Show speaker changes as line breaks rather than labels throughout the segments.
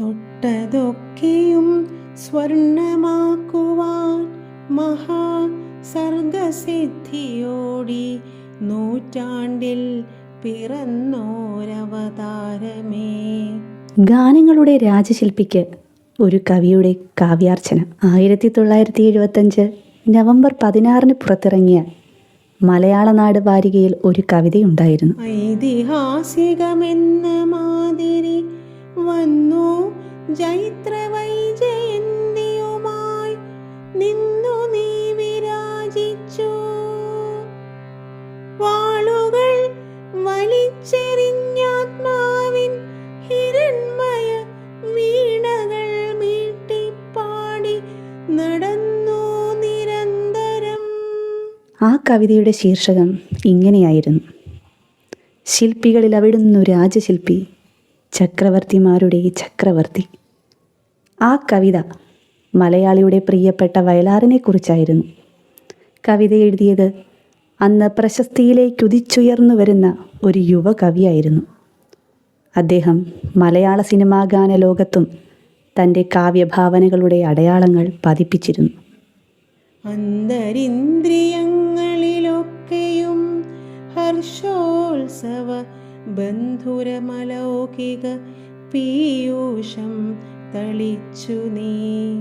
തൊട്ടതൊക്കെയും സ്വർണമാക്കുവാൻ മഹാ സർഗസിദ്ധിയോടി നൂറ്റാണ്ടിൽ പിറന്നോരവതാരമേ.
ഗാനങ്ങളുടെ രാജശില്പിക്ക് ഒരു കവിയുടെ കാവ്യാർച്ചന. ആയിരത്തി തൊള്ളായിരത്തി എഴുപത്തഞ്ച് നവംബർ പതിനാറിന് പുറത്തിറങ്ങിയ മലയാള നാട് വാരികയിൽ ഒരു കവിതയുണ്ടായിരുന്നു.
ഐതിഹാസികമെന്ന മാതിരി വന്നു. ജൈത്ര ജൈത്രവൈജയന്തിയുമായി നിന്നു നീ വിരാജിച്ചു. വാളുകൾ വലിച്ചെറിഞ്ഞാത്മാവിൻ ഹിരൺമയ വീണകൾ മീട്ടിപ്പാടി നടന്നു നിരന്തരം.
ആ കവിതയുടെ ശീർഷകം ഇങ്ങനെയായിരുന്നു. ശില്പികളിൽ അവിടുന്ന് രാജശില്പി ചക്രവർത്തിമാരുടെ ചക്രവർത്തി. ആ കവിത മലയാളിയുടെ പ്രിയപ്പെട്ട വയലാറിനെ കുറിച്ചായിരുന്നു കവിത എഴുതിയത് അന്ന് പ്രശസ്തിയിലേക്ക് ഉദിച്ചുയർന്നു വരുന്ന ഒരു യുവ കവിയായിരുന്നു അദ്ദേഹം മലയാള സിനിമാ ഗാന ലോകത്തും തന്റെ കാവ്യഭാവനകളുടെ അടയാളങ്ങൾ പതിപ്പിച്ചിരുന്നു.
അന്തരിന്ദ്രിയങ്ങളിലൊക്കെയും ഹർഷോത്സവ ബന്ധുരമലൗകിക പീയൂഷം തളിച്ചു നീ.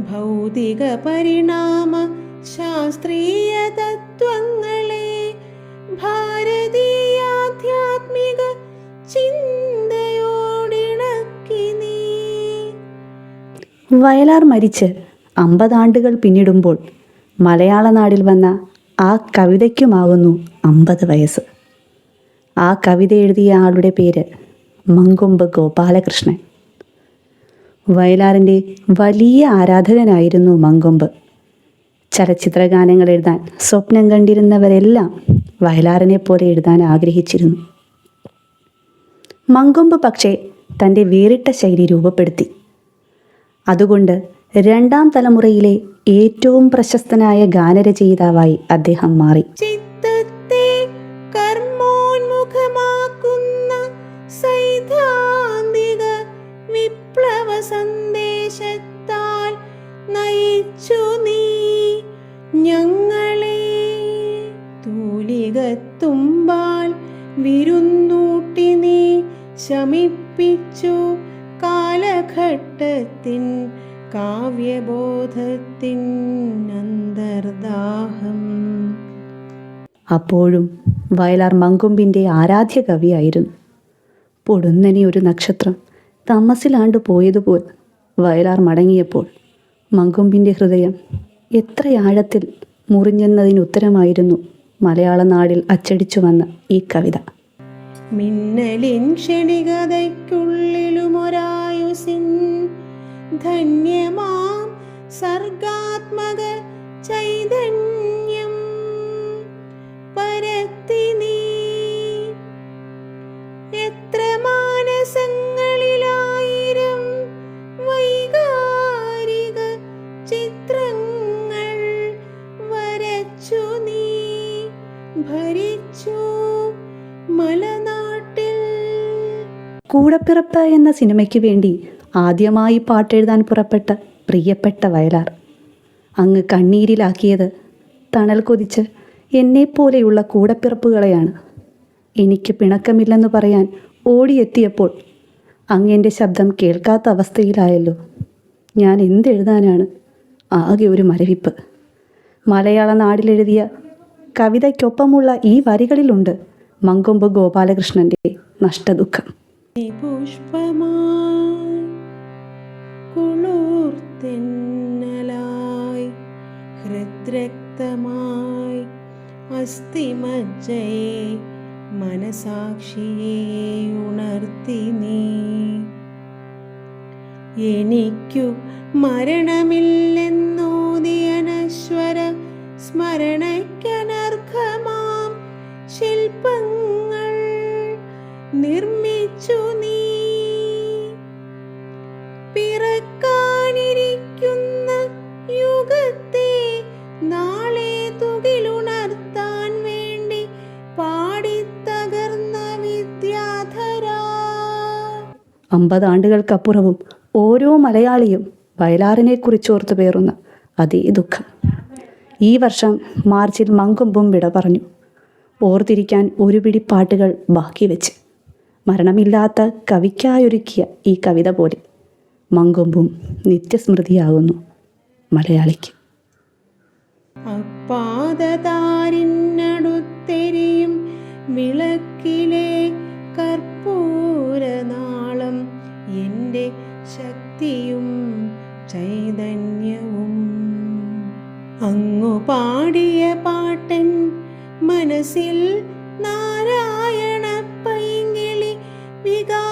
ഭൗതിക പരിണാമ ശാസ്ത്രീയ തത്വങ്ങളെ ഭാരതീയാധ്യാത്മിക ചിന്തയോടിണക്കി നീ.
വയലാർ മരിച്ച് അമ്പതാണ്ടുകൾ പിന്നിടുമ്പോൾ മലയാള നാടിൽ വന്ന ആ കവിതയ്ക്കുമാവുന്നു അമ്പത് വയസ്സ്. ആ കവിത എഴുതിയ ആളുടെ പേര് മങ്കൊമ്പ് ഗോപാലകൃഷ്ണൻ. വയലാറിന്റെ വലിയ ആരാധകനായിരുന്നു മങ്കൊമ്പ്. ചലച്ചിത്ര ഗാനങ്ങൾ എഴുതാൻ സ്വപ്നം കണ്ടിരുന്നവരെല്ലാം വയലാറിനെ പോലെ എഴുതാൻ ആഗ്രഹിച്ചിരുന്നു. മങ്കൊമ്പ് പക്ഷേ തന്റെ വേറിട്ട ശൈലി രൂപപ്പെടുത്തി. അതുകൊണ്ട് രണ്ടാം തലമുറയിലെ ഏറ്റവും പ്രശസ്തനായ ഗാനരചയിതാവായി അദ്ദേഹം മാറി.
സന്ദേശത്താൽ നയിച്ചു നീ ഞങ്ങളെ. തൂലികത്തുമ്പാൽ വിരുന്നൂട്ടി നീ ശമിപ്പിച്ചു കാലഘട്ടത്തിൻ കാവ്യബോധത്തിൻ അന്തർദാഹം.
അപ്പോഴും വയലാർ മങ്കൊമ്പിന്റെ ആരാധ്യ കവിയായിരുന്നു പൊടുന്നനെ ഒരു നക്ഷത്രം. തമസിലാണ്ട് പോയതുപോൽ വയലാർ മടങ്ങിയപ്പോൾ മങ്കൊമ്പിന്റെ ഹൃദയം എത്ര ആഴത്തിൽ മുറിഞ്ഞെന്നതിന് ഉത്തരമായിരുന്നു മലയാള നാടിൽ അച്ചടിച്ചു വന്ന ഈ കവിത.
മിന്നലിൻ ക്ഷണികതയ്ക്കുള്ളിലുമൊരായുസിൻ ധന്യമാം സർഗാത്മക ചൈതന്യം. ഭരിച്ചു മലനാട്ടിൽ.
കൂടപ്പിറപ്പ് എന്ന സിനിമയ്ക്ക് വേണ്ടി ആദ്യമായി പാട്ടെഴുതാൻ പുറപ്പെട്ട പ്രിയപ്പെട്ട വയലാർ. അങ്ങ് കണ്ണീരിലാക്കിയത് തണൽ കൊതിച്ച് എന്നെപ്പോലെയുള്ള കൂടപ്പിറപ്പുകളെയാണ്. എനിക്ക് പിണക്കമില്ലെന്ന് പറയാൻ ഓടിയെത്തിയപ്പോൾ അങ്ങന്റെ ശബ്ദം കേൾക്കാത്ത അവസ്ഥയിലായല്ലോ. ഞാൻ എന്തെഴുതാനാണ്? ആകെ ഒരു മരവിപ്പ്. മലയാള നാടിലെഴുതിയ കവിതയ്ക്കൊപ്പമുള്ള ഈ വരികളിലുണ്ട് മങ്കൊമ്പ് ഗോപാലകൃഷ്ണന്റെ നഷ്ടദുഃഖം.
പുഷ്പമായി ഹൃദ്രക്തമായി അസ്ഥിമജ്ജയെ മനസാക്ഷിയെ ഉണർത്തി നീ. എനിക്കു മരണമില്ലെന്നോദിയനശ്വര പിറക്കാനിരിക്കുന്ന യുഗത്തെ നാളെ തുകിലുണർത്താൻ വേണ്ടി പാടിത്തകർന്ന വിദ്യാധര.
അമ്പതാണ്ടുകൾക്കപ്പുറവും ഓരോ മലയാളിയും വയലാറിനെ വയലാറിനെക്കുറിച്ചോർത്ത് പേറുന്ന അതേ ദുഃഖം. ഈ വർഷം മാർച്ചിൽ മങ്കൊമ്പും വിട പറഞ്ഞു. ഓർത്തിരിക്കാൻ ഒരു പിടി പാട്ടുകൾ ബാക്കി വെച്ച്. മരണമില്ലാത്ത കവിക്കായൊരുക്കിയ ഈ കവിത പോലെ. മങ്കൊമ്പും നിത്യസ്മൃതിയാകുന്നു മലയാളിക്ക്.
അപ്പാദതാരിനടുത്തെരിയും വിളക്കിലെ കർപ്പൂരനാളം എന്റെ ശക്തിയും ചൈതന്യവും. അങ്ങു പാടിയ പാട്ടൻ മനസ്സിൽ നാരായണ പൈങ്കിളി വികാരത്തിൽ